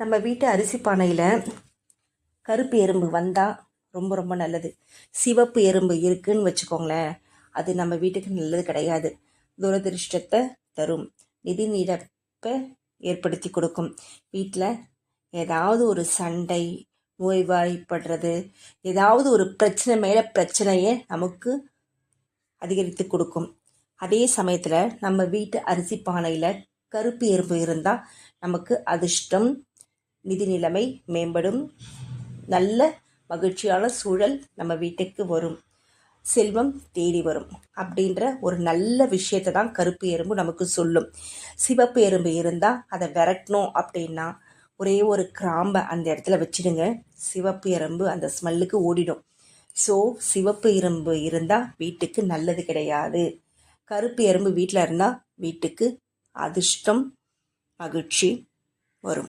நம்ம வீட்டு அரிசி பானையில் கருப்பு எறும்பு வந்தால் ரொம்ப ரொம்ப நல்லது. சிவப்பு எறும்பு இருக்குன்னு வச்சுக்கோங்களேன். அது நம்ம வீட்டுக்கு நல்லது கிடையாது. துரதிருஷ்டத்தை தரும். நிதி நிரப்பை ஏற்படுத்தி கொடுக்கும். வீட்டில் ஏதாவது ஒரு சண்டை நோய்வாய்ப்படுறது ஏதாவது ஒரு பிரச்சனை மேலே பிரச்சனையை நமக்கு அதிகரித்து கொடுக்கும். அதே சமயத்தில் நம்ம வீட்டு அரிசி பானையில் கருப்பு எறும்பு இருந்தால் நமக்கு அதிர்ஷ்டம் நிதி நிலைமை மேம்படும். நல்ல மகிழ்ச்சியான சூழல் நம்ம வீட்டுக்கு வரும். செல்வம் தேடி வரும். அப்படின்ற ஒரு நல்ல விஷயத்தை தான் கருப்பு எறும்பு நமக்கு சொல்லும். சிவப்பு எறும்பு இருந்தால் அதை விரட்டணும் அப்படின்னா ஒரே ஒரு கிராம்பை அந்த இடத்துல வச்சிடுங்க. சிவப்பு எறும்பு அந்த ஸ்மெல்லுக்கு ஓடிடும். ஸோ சிவப்பு எறும்பு இருந்தால் வீட்டுக்கு நல்லது கிடையாது. கருப்பு எறும்பு வீட்டில் இருந்தால் வீட்டுக்கு அதிர்ஷ்டம் மகிழ்ச்சி வரும்.